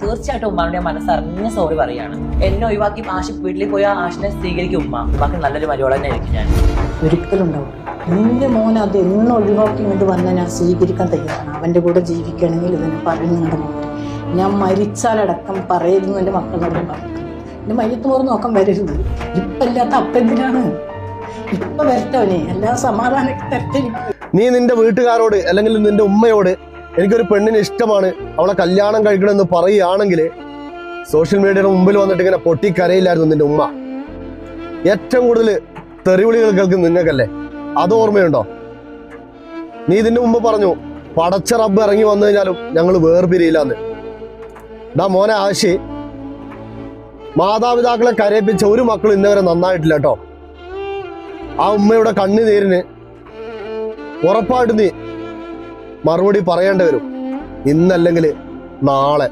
തീർച്ചയായിട്ടും ഉമ്മാവിന്റെ മനസ്സറിഞ്ഞ് സോറി പറയാണ്. എന്നെ ഒഴിവാക്കി ആശി വീട്ടിൽ പോയ ആശിനെ സ്വീകരിക്കും ഉമ്മ. ഉമ്മാക്ക് നല്ലൊരു മലയാളം തന്നെ ആയിരിക്കും ഞാൻ. ഒരിക്കലും ഉണ്ടാവും എന്റെ മോൻ അത് എന്ന് ഒഴിവാക്കി ഇങ്ങോട്ട് വന്നാൽ ഞാൻ സ്വീകരിക്കാൻ തയ്യാറാണ്. അവന്റെ കൂടെ ജീവിക്കണമെങ്കിൽ ഇതിനെ പറഞ്ഞു നിങ്ങളുടെ മോൻ. ഞാൻ മരിച്ചാലടക്കം പറയരുന്നു എന്റെ മക്കളോടും പറഞ്ഞു എന്റെ മയ്യത്ത് പോറ് നോക്കാൻ വരരുത്. ഇപ്പം ഇല്ലാത്ത അപ്പെന്തിനാണ് ഇപ്പം വരട്ടവനെ എല്ലാ സമാധാനമൊക്കെ തരട്ടെ നീ നിന്റെ വീട്ടുകാരോട് അല്ലെങ്കിൽ നിന്റെ ഉമ്മയോട് എനിക്കൊരു പെണ്ണിന് ഇഷ്ടമാണ്. അവളെ കല്യാണം കഴിക്കണമെന്ന് പറയുകയാണെങ്കിൽ സോഷ്യൽ മീഡിയയുടെ മുമ്പിൽ വന്നിട്ട് ഇങ്ങനെ പൊട്ടിക്കരയില്ലായിരുന്നു നിന്റെ ഉമ്മ. ഏറ്റവും കൂടുതൽ തെറിവിളികൾ കേൾക്കും നിങ്ങൾക്കല്ലേ? അത് ഓർമ്മയുണ്ടോ? നീ ഇതിന്റെ മുമ്പ് പറഞ്ഞു പടച്ച റബ്ബ് ഇറങ്ങി വന്നു കഴിഞ്ഞാലും ഞങ്ങൾ വേർപിരിയില്ലാന്ന്. ഡാ മോനെ ആശി മാതാപിതാക്കളെ കരയിപ്പിച്ച ഒരു മക്കൾ ഇന്നവരെ നന്നായിട്ടില്ല കേട്ടോ. ആ ഉമ്മയുടെ കണ്ണുനീരിന് ഉറപ്പായിട്ട് നീ മറുപടി പറയേണ്ടി വരും. ഇന്നല്ലെങ്കിൽ നാളെ.